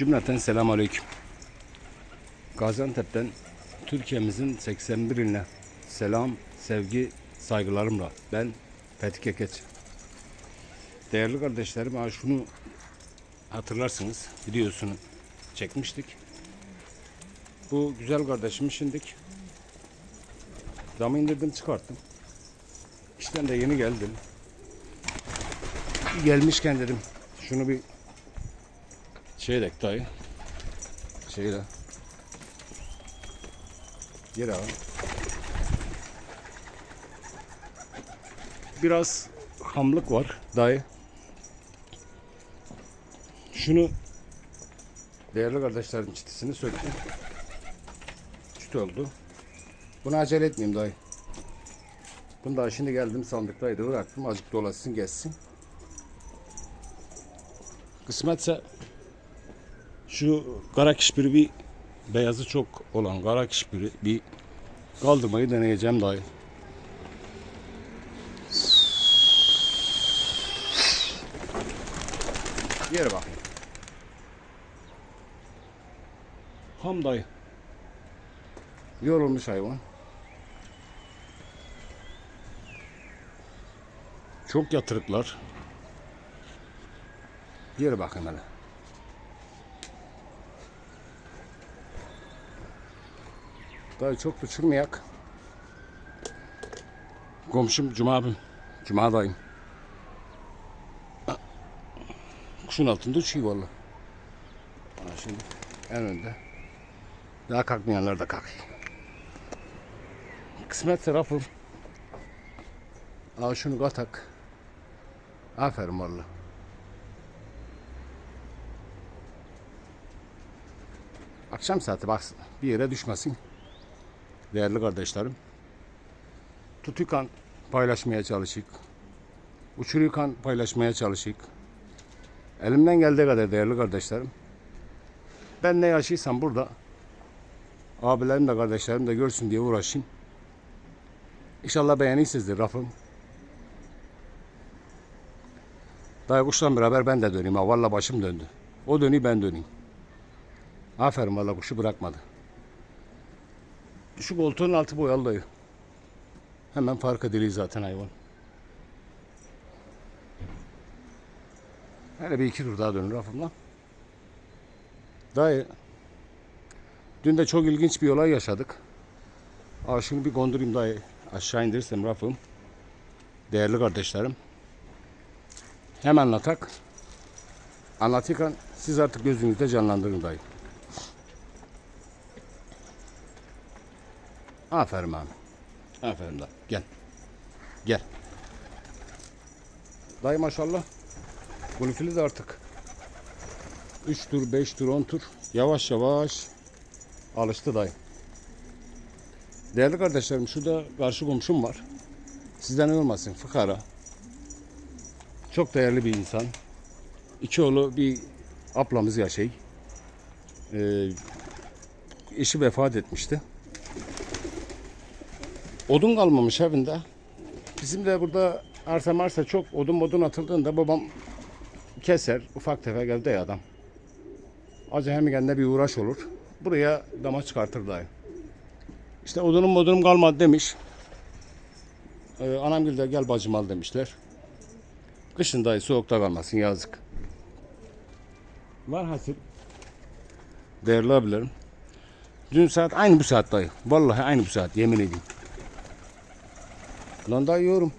Cümleten selamun aleyküm. Gaziantep'ten Türkiye'mizin 81 iline selam, sevgi, saygılarımla. Ben Fethi Kekeç. Değerli kardeşlerim, ha şunu hatırlarsınız, videosunu çekmiştik. Bu güzel kardeşimi şimdik damı indirdim çıkarttım. İşten de yeni geldim. Gelmişken dedim şunu bir dek dayı. Şeyle. Geri al. Biraz hamlık var dayı. Şunu değerli kardeşlerim çitisini söktüm. Çit oldu. Bunu acele etmeyeyim dayı. Bunu daha şimdi geldim sandıktaydı bıraktım. Azıcık dolaşsın geçsin. Kısmetse şu kara kişbiri bir beyazı çok olan kara kişbiri bir kaldırmayı deneyeceğim dayı. Yere bakayım. Ham dayı. Yorulmuş hayvan. Çok yatırıklar. Yere bakın hele. Daha çok uçurmayak. Komşum Cuma abim. Cuma dayım. Kuşun altında uçuyor valla. Şimdi en önde. Daha kalkmayanlar da kalkıyor. Kısmet tarafım. Aa şunu katak. Aferin valla. Akşam saati baksın. Bir yere düşmesin. Değerli kardeşlerim. Tutukan paylaşmaya çalışık. Uçurukan paylaşmaya çalışık. Elimden geldiği kadar değerli kardeşlerim. Ben ne yaşaysam burada abilerim de kardeşlerim de görsün diye uğraşayım. İnşallah beğeniysinizdir rafım. Daha kuşla beraber ben de döneyim. Ha, valla başım döndü. O dönüyor ben döneyim. Aferin valla kuşu bırakmadı. Şu koltuğun altı boyalı. Hemen fark ediliyor zaten hayvan. Hele bir iki tur daha dönür rafımla. Dayı. Dün de çok ilginç bir olay yaşadık. Aa, şunu bir kondurayım dayı. Aşağı indirirsem rafım. Değerli kardeşlerim. Hem anlatak. Anlatırken siz artık gözünüzde canlandırın dayı. Aferin abi. Aferin dayı. Gel. Gel. Dayı maşallah. Golfili de artık 3 tur, 5 tur, 10 tur yavaş yavaş alıştı dayı. Değerli kardeşlerim şurada karşı komşum var. Sizden olmasın fıkara. Çok değerli bir insan. İki oğlu bir ablamız yaşay. Ee, eşi vefat etmişti. Odun kalmamış evinde. Bizim de burada arsa marsa çok odun modun atıldığında babam keser. Ufak tefek evde ya adam. Acı hem kendine bir uğraş olur. Buraya dama çıkartır dayı. İşte odunum modunum kalmadı demiş. Ee, anam de gel bacım al demişler. Kışın dayı soğukta kalmasın yazık. Var hasip. Değerli abilerim. Dün saat aynı bu saat dayı. Vallahi aynı bu saat yemin edeyim. Lan dayı yiyorum.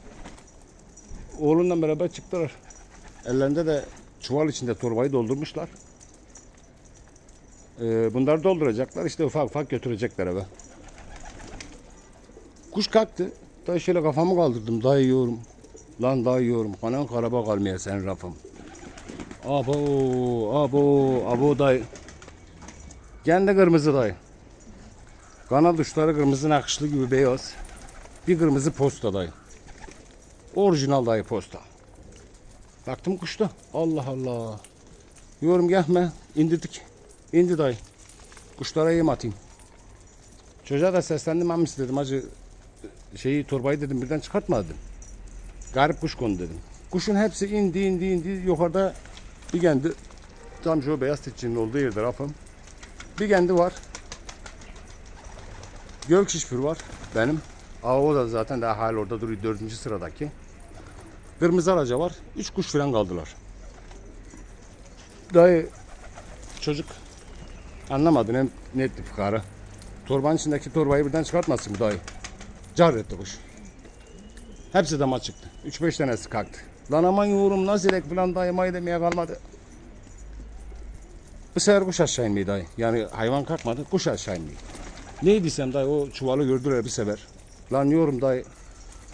Oğlunla beraber çıktılar. Ellerinde de çuval içinde torbayı doldurmuşlar. Ee, bunları dolduracaklar işte ufak ufak götürecekler eve. Kuş kalktı. Dayı şöyle kafamı kaldırdım. Dayı yiyorum. Lan dayı yiyorum. Kanan karaba kalmaya sen rafım. Abo, abo, abo dayı. Kendi kırmızı dayı. Kanal uçları kırmızı nakışlı gibi beyaz. Bir kırmızı posta dayı. Orijinal dayı posta. Baktım kuşta. Allah Allah. Yorum gelme. indirdik. İndi dayı. Kuşlara yem atayım. Çocuğa da seslendim amis dedim acı şeyi torbayı dedim birden çıkartma dedim. Garip kuş konu dedim. Kuşun hepsi indi indi indi yukarıda bir kendi tam şu beyaz tilkinin olduğu yerde rafım. Bir kendi var. Gök şişpür var benim. Aa, o da zaten daha hala orada duruyor dördüncü sıradaki. Kırmızı araca var. Üç kuş falan kaldılar. Dayı çocuk anlamadı ne, ne etti fıkara. Torbanın içindeki torbayı birden çıkartmasın bu dayı. Car etti kuş. Hepsi dama çıktı. 3-5 tanesi kalktı. Lan aman yoğurum nazilek falan dayımayı demeye kalmadı. Bu sefer kuş aşağı inmiyor dayı. Yani hayvan kalkmadı kuş aşağı inmiyor. Neydiysem dayı o çuvalı gördüler bir sefer. Lan yorum dayı.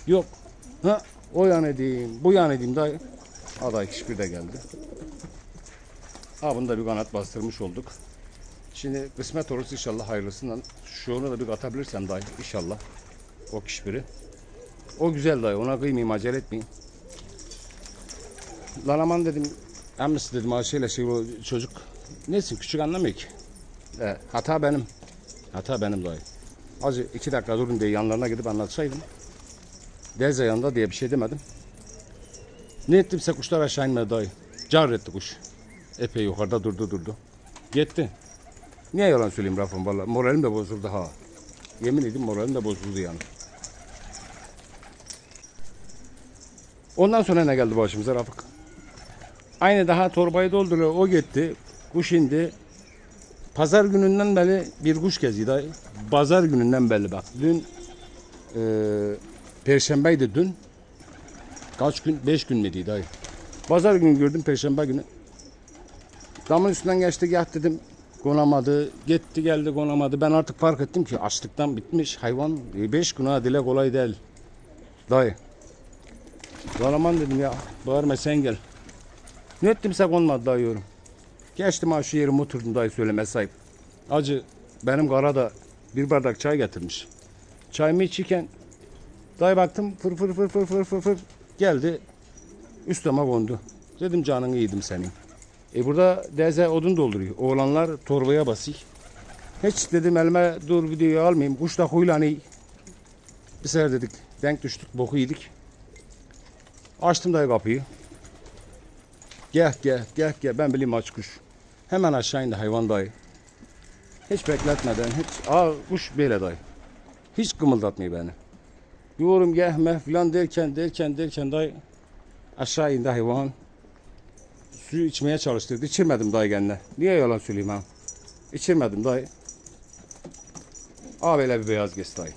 Yok. Ha o yan edeyim bu yan edeyim dayı. Aday hiçbir de geldi. Ha bunu da bir kanat bastırmış olduk. Şimdi kısmet olursa inşallah hayırlısından şunu da bir atabilirsem dayı inşallah. O kişbiri. O güzel dayı ona kıymayayım acele etmeyeyim. Lan aman dedim emmisi dedim Ayşe'yle şey o çocuk neyse küçük anlamıyor ki. E, hata benim. Hata benim dayı. Acı iki dakika durun diye yanlarına gidip anlatsaydım. Deze yanında diye bir şey demedim. Ne ettimse kuşlar aşağı inmedi dayı. Car etti kuş. Epey yukarıda durdu durdu. Gitti. Niye yalan söyleyeyim Rafım valla. Moralim de bozuldu ha. Yemin edeyim moralim de bozuldu yani. Ondan sonra ne geldi başımıza Rafık? Aynı daha torbayı dolduruyor. O gitti. Kuş indi. Pazar gününden beri bir kuş geziyor dayı. Pazar gününden belli bak. Dün e, Perşembeydi dün. Kaç gün? Beş gün müydü dayı? Pazar günü gördüm Perşembe günü. Damın üstünden geçti gel dedim. Konamadı. Gitti geldi konamadı. Ben artık fark ettim ki açlıktan bitmiş hayvan. E, beş gün ha dile kolay değil. Dayı. Zalaman dedim ya. Bağırma sen gel. Ne ettimse konmadı dayı yorum. Geçtim ha şu yerime oturdum dayı söyleme sahip. Acı benim kara da bir bardak çay getirmiş. Çayımı içirken dayı baktım fır fır fır fır fır fır fır geldi üstüme kondu. Dedim canını yedim senin. E burada deze odun dolduruyor. Oğlanlar torbaya basıyor. Hiç dedim elime dur videoyu almayayım. Kuş da huylanıyor. Bir sefer dedik denk düştük boku yedik. Açtım dayı kapıyı. Gel gel gel gel ben bileyim aç kuş. Hemen aşağı indi hayvan dayı. Hiç bekletmeden hiç aa kuş böyle dayı. Hiç kımıldatmıyor beni. Yorum gehme falan derken derken derken dayı aşağı indi hayvan. Suyu içmeye çalıştırdı. İçirmedim dayı kendine. Niye yalan söyleyeyim ha? İçirmedim dayı. Aa böyle bir beyaz geç dayı.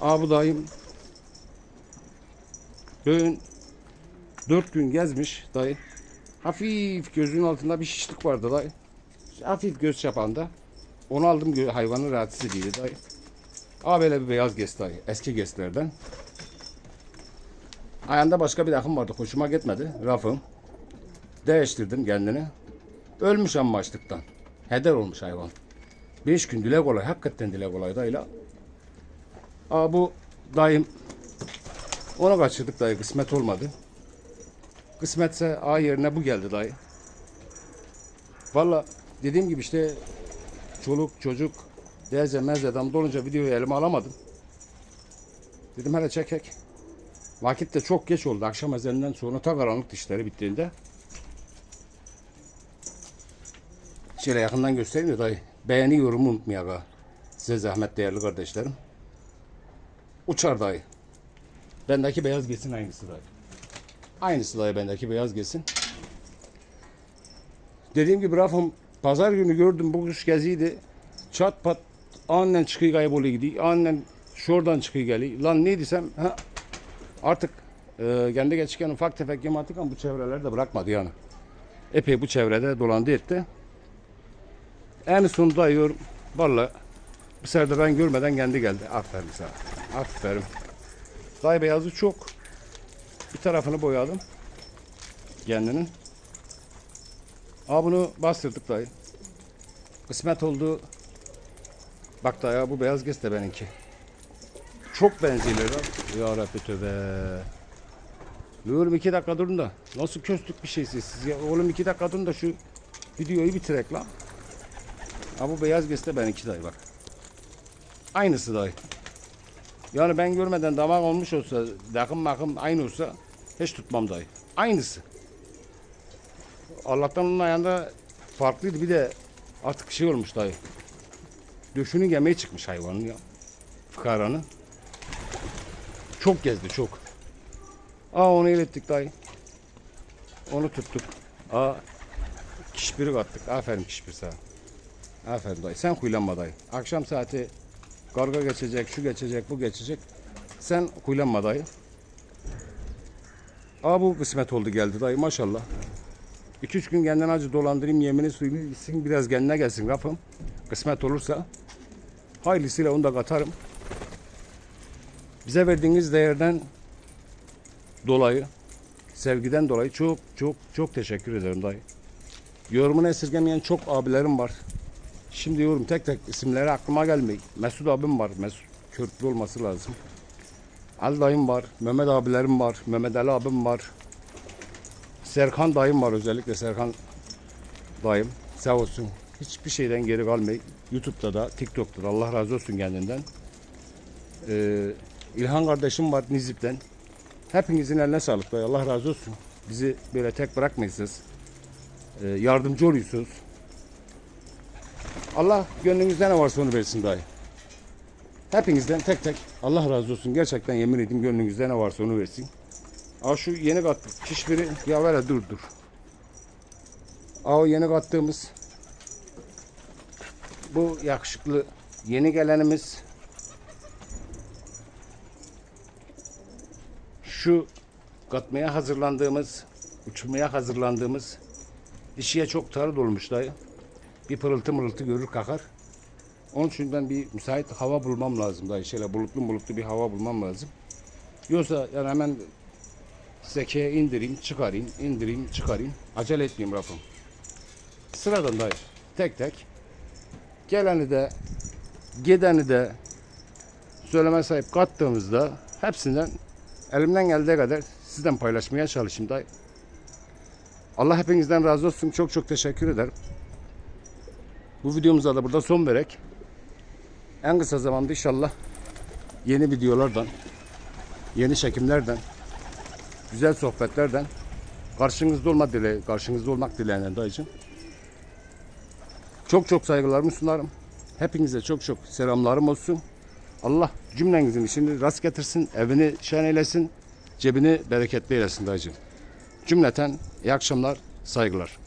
Aa bu dayım Bugün dört gün gezmiş dayı. Hafif gözünün altında bir şişlik vardı dayı. Hafif göz çapanda. Onu aldım gö- hayvanı rahatsız ediyor dayı. Aa böyle bir beyaz gez dayı. Eski gezlerden. Ayağında başka bir takım vardı. Hoşuma gitmedi. Rafım. Değiştirdim kendini. Ölmüş ama açlıktan. Heder olmuş hayvan. Beş gün dile kolay. Hakikaten dile kolay dayıla. Aa bu dayım onu kaçırdık dayı kısmet olmadı. Kısmetse A yerine bu geldi dayı. Valla dediğim gibi işte çoluk çocuk deze mezeden dolunca videoyu elime alamadım. Dedim hele çekek. Vakit de çok geç oldu. Akşam ezanından sonra ta karanlık dişleri bittiğinde. Şöyle yakından göstereyim de dayı. Beğeni yorumu unutmayın aga. Size zahmet değerli kardeşlerim. Uçar dayı. Bendeki beyaz gesin aynısı dayı. Aynısı dayı bendeki beyaz gesin. Dediğim gibi Rafım pazar günü gördüm bu kuş geziydi. Çat pat annen çıkıyor kayboluyor gidiyor. Annen şuradan çıkıyor geliyor. Lan ne desem ha, artık e, kendi geçirken ufak tefek yem attık ama bu çevreleri de bırakmadı yani. Epey bu çevrede dolandı etti. En sonunda yiyorum. Valla bu sefer de ben görmeden kendi geldi. Aferin sana. Aferin. Dayı beyazı çok. Bir tarafını boyadım. Kendinin. Aa bunu bastırdık dayı. Kısmet oldu. Bak dayı bu beyaz gez de benimki. Çok benziyorlar. Ya Rabbi tövbe. Diyorum iki dakika durun da. Nasıl köstük bir şeysiz siz ya. Oğlum iki dakika durun da şu videoyu bitirek lan. Ha bu beyaz gez de benimki dayı bak. Aynısı dayı. Yani ben görmeden damak olmuş olsa, dakım makım aynı olsa hiç tutmam dayı. Aynısı. Allah'tan onun ayağında farklıydı. Bir de artık şey olmuş dayı. Döşünün yemeği çıkmış hayvanın ya. Fıkaranın. Çok gezdi çok. Aa onu ilettik dayı. Onu tuttuk. Aa kişpiri kattık. Aferin kişpir sana. Aferin dayı. Sen huylanma dayı. Akşam saati karga geçecek, şu geçecek, bu geçecek. Sen huylanma dayı. Aa bu kısmet oldu geldi dayı maşallah. 2-3 gün kendini acı dolandırayım yemini suyunu içsin biraz kendine gelsin kapım. Kısmet olursa hayırlısıyla onu da katarım. Bize verdiğiniz değerden dolayı, sevgiden dolayı çok çok çok teşekkür ederim dayı. Yorumunu esirgemeyen çok abilerim var. Şimdi yorum tek tek isimleri aklıma gelmiyor. Mesut abim var. Mesut Körtlü olması lazım. Ali dayım var. Mehmet abilerim var. Mehmet Ali abim var. Serkan dayım var özellikle Serkan dayım. Sağ olsun. Hiçbir şeyden geri kalmayı. YouTube'da da TikTok'ta da Allah razı olsun kendinden. Ee, İlhan kardeşim var Nizip'ten. Hepinizin eline sağlık dayı. Allah razı olsun. Bizi böyle tek bırakmayısınız. Ee, yardımcı oluyorsunuz. Allah gönlünüzde ne varsa onu versin dayı. Hepinizden tek tek Allah razı olsun. Gerçekten yemin edeyim gönlünüzde ne varsa onu versin. Aa şu yeni kattık. Kişbiri ya ver dur dur. Aa o yeni kattığımız bu yakışıklı yeni gelenimiz şu katmaya hazırlandığımız uçmaya hazırlandığımız dişiye çok tarı dolmuş dayı. Bir pırıltı mırıltı görür kakar. Onun için ben bir müsait hava bulmam lazım dayı. Şöyle bulutlu bulutlu bir hava bulmam lazım. Yoksa yani hemen Zekeye indireyim, çıkarayım, indireyim, çıkarayım. Acele etmeyeyim rafım. Sıradan dayı. Tek tek. Geleni de, gideni de söyleme sahip kattığımızda hepsinden elimden geldiği kadar sizden paylaşmaya çalışayım dayı. Allah hepinizden razı olsun. Çok çok teşekkür ederim. Bu videomuza da burada son vererek en kısa zamanda inşallah yeni videolardan, yeni çekimlerden, güzel sohbetlerden karşınızda olma dile, karşınızda olmak dileğiyle dayıcım. Çok çok saygılarımı sunarım. Hepinize çok çok selamlarım olsun. Allah cümlenizin işini rast getirsin, evini şen eylesin, cebini bereketli eylesin dayıcım. Cümleten iyi akşamlar, saygılar.